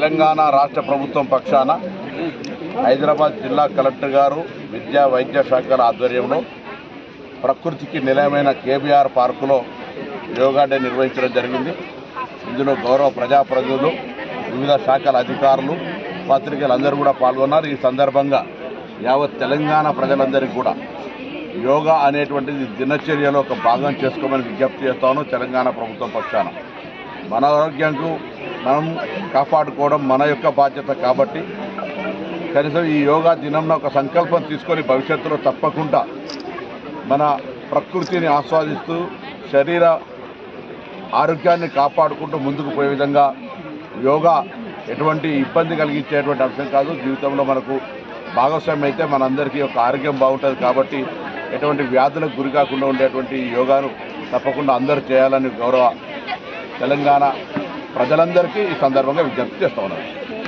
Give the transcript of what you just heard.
తెలంగాణ రాష్ట్ర ప్రభుత్వం పక్షాన హైదరాబాద్ జిల్లా కలెక్టర్ గారు విద్యా వైద్య శాఖల ఆధ్వర్యంలో ప్రకృతికి నిలయమైన కేబీఆర్ పార్కులో యోగా డే నిర్వహించడం జరిగింది. ఇందులో గౌరవ ప్రజాప్రతినిధులు వివిధ శాఖల అధికారులు పత్రికలు అందరూ కూడా పాల్గొన్నారు. ఈ సందర్భంగా యావత్ తెలంగాణ ప్రజలందరికీ కూడా యోగా అనేటువంటిది దినచర్యలో ఒక భాగం చేసుకోమని విజ్ఞప్తి చేస్తాను తెలంగాణ ప్రభుత్వం పక్షాన. మన ఆరోగ్యంకు మనం కాపాడుకోవడం మన యొక్క బాధ్యత కాబట్టి కనీసం ఈ యోగా దినంన ఒక సంకల్పం తీసుకొని భవిష్యత్తులో తప్పకుండా మన ప్రకృతిని ఆస్వాదిస్తూ శరీర ఆరోగ్యాన్ని కాపాడుకుంటూ ముందుకు పోయే విధంగా యోగా ఎటువంటి ఇబ్బంది కలిగించేటువంటి అంశం కాదు. జీవితంలో మనకు భాగస్వామ్యం అయితే మనందరికీ ఒక ఆరోగ్యం బాగుంటుంది కాబట్టి ఎటువంటి వ్యాధులకు గురి కాకుండా ఉండేటువంటి యోగాను తప్పకుండా అందరూ చేయాలని గౌరవ తెలంగాణ ప్రజలందరికీ ఈ సందర్భంగా విజ్ఞప్తి చేస్తా ఉన్నారు